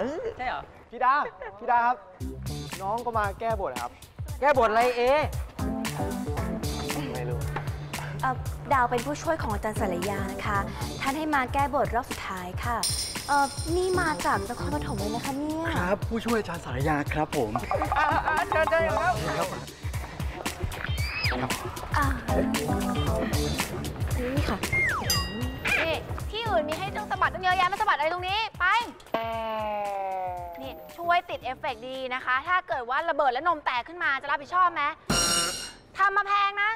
เออใช่เหรอ พี่ดา พี่ดาครับ น้องก็มาแก้บทครับ แก้บทอะไรเอไม่รู้เอ่อดาวเป็นผู้ช่วยของอาจารย์สารยานะคะ ท่านให้มาแก้บทรอบสุดท้ายค่ะเออนี่มาจากนครปฐมเลยนะคะเนี่ยครับ ผู้ช่วยอาจารย์สารยาครับผมอ่าอ่าเชิญเชิญครับอ่านี่ค่ะนี่ที่อื่นมีให้ต้องสะบัดตั้งเยอะแยะมาสะบัดอะไรตรงนี้ ไปนี่ ช่วยติดเอฟเฟกต์ดีนะคะ ถ้าเกิดว่าระเบิดและนมแตกขึ้นมาจะรับผิดชอบไหมทำมาแพงนะ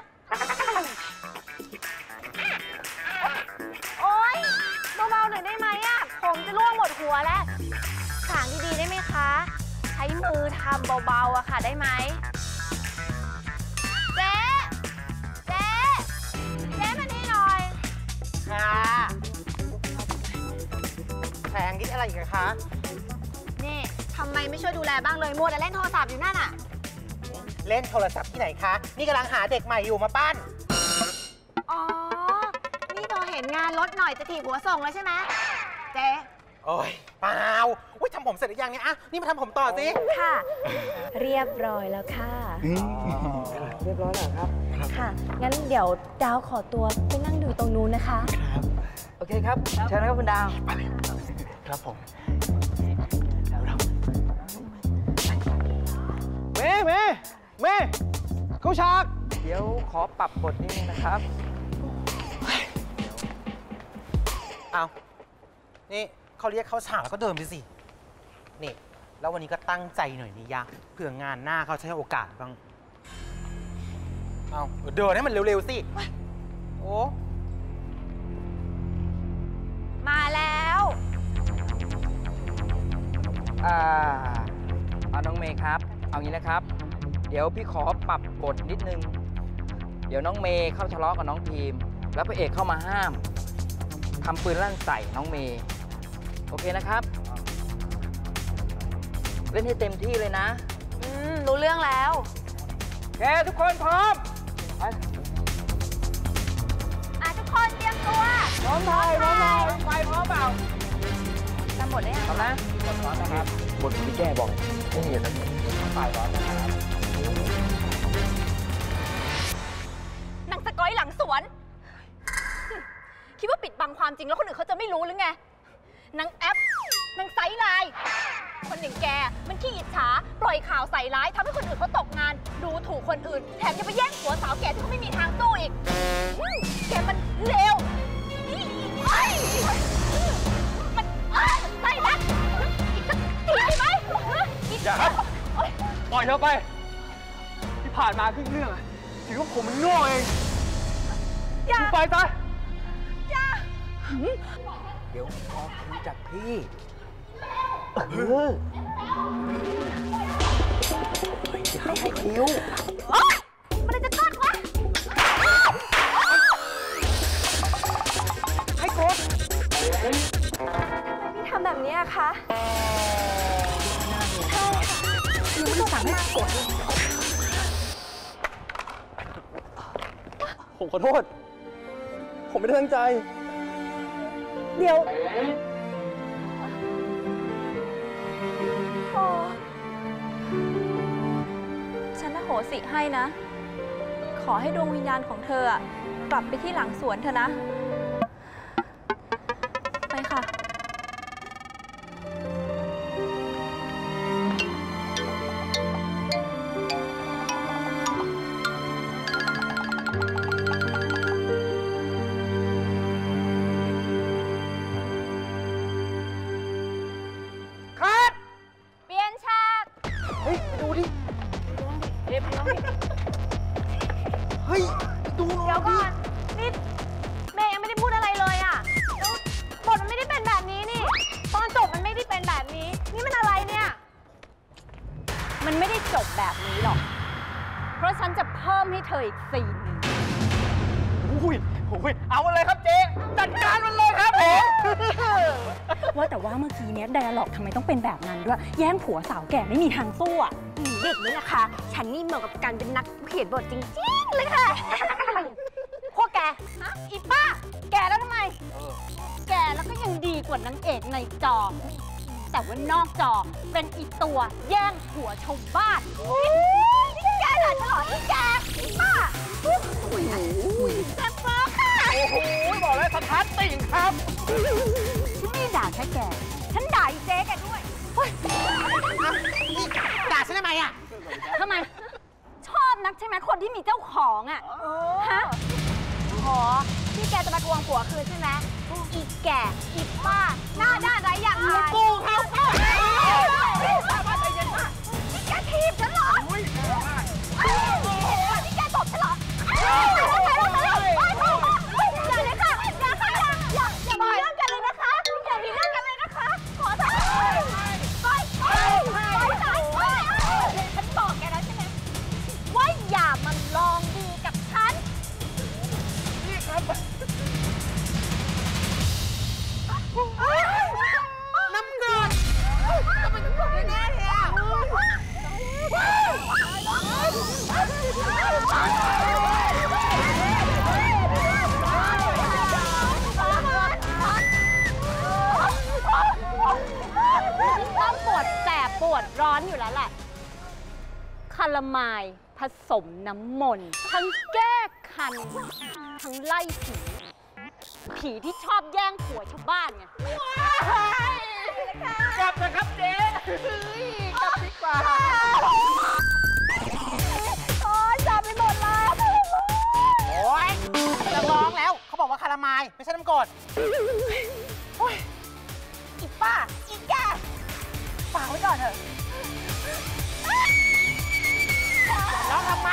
โอ๊ยเบาๆหน่อยได้ไหมอะผมจะล่วงหมดหัวแล้วสางดีๆได้ไหมคะ ใช้มือทำเบาๆอะค่ะได้ไหมเจ๊เจ๊เจ๊มานี่หน่อย ค่ะแพงคิดอะไรอีกอะคะนี่ทำ ไมไม่ช่วยดูแลบ้างเลยมัวแต่เล่นโทรศัพท์อยู่นั่นอะ เล่นโทรศัพท์ที่ไหนคะ นี่กำลังหาเด็กใหม่อยู่มาปั้น อ๋อ นี่พอเห็นงานรถหน่อยจะถีบหัวส่งแล้วใช่ไหมเจ๊โอ้ยเปล่าอุ้ยทำผมเสร็จหรือยังเนี่ยอะนี่มาทำผมต่อสิ ค่ะ เรียบร้อยแล้วค่ะ เรียบร้อยแล้วครับ ค่ะ งั้นเดี๋ยวดาวขอตัวไปนั่งดูตรงนู้นนะคะโอเคครับ เชิญนะครับคุณดาว ครับผมเม เมเข้าฉาก เดี๋ยวขอปรับบทนิดนึงนะครับ เอานี่เขาเรียกเข้าฉากแล้วก็เดินไปสิ นี่ แล้ววันนี้ก็ตั้งใจหน่อยนี่ยะเผื่องานหน้าเขาจะให้โอกาสบ้าง เอาเดินให้มันเร็ว ๆ สิ โอ้ มาแล้วอ่าเอาน้องเมย์ครับ เอางี้นะครับ เดี๋ยวพี่ขอปรับบทนิดนึง เดี๋ยวน้องเมย์เข้าทะเลาะกับน้องพีม แล้วพระเอกเข้ามาห้ามทำปืนลั่นใส่น้องเมย์โอเคนะครับ เล่นให้เต็มที่เลยนะอืมรู้เรื่องแล้ว แกทุกคนพร้อมอะทุกคนเตรียมตัวพร้อมไทยพร้อมไทยไฟพร้อมเปล่าจะหมดได้ยังพร้อมนะพร้อมนะครับบทที่แก้บอกไม่มีอะไรฝ่ายพร้อมนะครับ คิดว่าปิดบังความจริงแล้วคนอื่นเขาจะไม่รู้หรือไงนางแอปนางไซส์ไลน์คนอย่างแก มันขี้อิจฉา ปล่อยข่าวใส่ร้ายทำให้คนอื่นเขาตกงาน ดูถูกคนอื่น แถมยังไปแย่งผัวสาวแก่ที่เขาไม่มีทางสู้อีกอืมแกมันเลวนี่ไอ้มันเอ้ยมันไส้รัดอีกสักทีได้ไหมอีกอย่าครับโอ๊ยปล่อยเธอไป ที่ผ่านมาครึ่งเรื่องอะถือว่าผมมันโง่เองอย่าคุณไปซะอย่า เดี๋ยวขอคุยจากพี่เออโอ๊ยมันจะตัดวะพี่ทำแบบนี้อะคะใช่ค่ะหนูไม่ต้องสั่งให้กด ผมขอโทษ ผมไม่ได้ตั้งใจ เดี๋ยวพอฉันอโหสิให้นะ ขอให้ดวงวิญญาณของเธออะกลับไปที่หลังสวนเธอนะ มให้เธออีกซีนหนึ่งอุ้ยอุ้ยเอาเลยครับเจ๊จัดการมันเลยครับผมว่าแต่ว่าเมื่อกี้เนี้ยไดอะล็อกทำไมต้องเป็นแบบนั้นด้วย แย่งผัวสาวแก่ไม่มีทางสู้อะเด็กนี่นะคะ ฉันนี่เหมาะกับการเป็นนักเขียนบทจริงๆเลยค่ะ พวกแกฮะอีป้า แกแล้วทำไม แกแล้วก็ยังดีกว่านางเอกในจอ แต่ว่านอกจอเป็นอีตัวแย่งผัวชาวบ้าน นี่แกเหรอฉลอดนี่แกป้าแซ่บมากค่ะ โอ้โห บอกเลยสถานติ่งครับฉันไม่ด่าแค่แก ฉันด่าอีเจ๊แกด้วยด่าฉันทำไมอะทำไม ชอบนักใช่ไหมคนที่มีเจ้าของอะฮะขอที่แกจะมาทวงผัวคืนใช่ไหมอีแก่อีป้าหน้าด้านไรอย่างไรกูเขา อนอยู่แล้วแหละคาราไมายผสมน้ำมนต์ทั้งแก้คัน ทั้งไล่ผี ผีที่ชอบแย่งผัวชาวบ้านไงกลับนะครับเจ๊กลับดีกว่าโอ๊ยจับไปหมดแล้วโอ๊ยจะร้องแล้วเขาบอกว่าคารามายไม่ใช่น้ำกรดอีป้าอีแกฝากไว้ก่อนเถอะ ร้องทำไม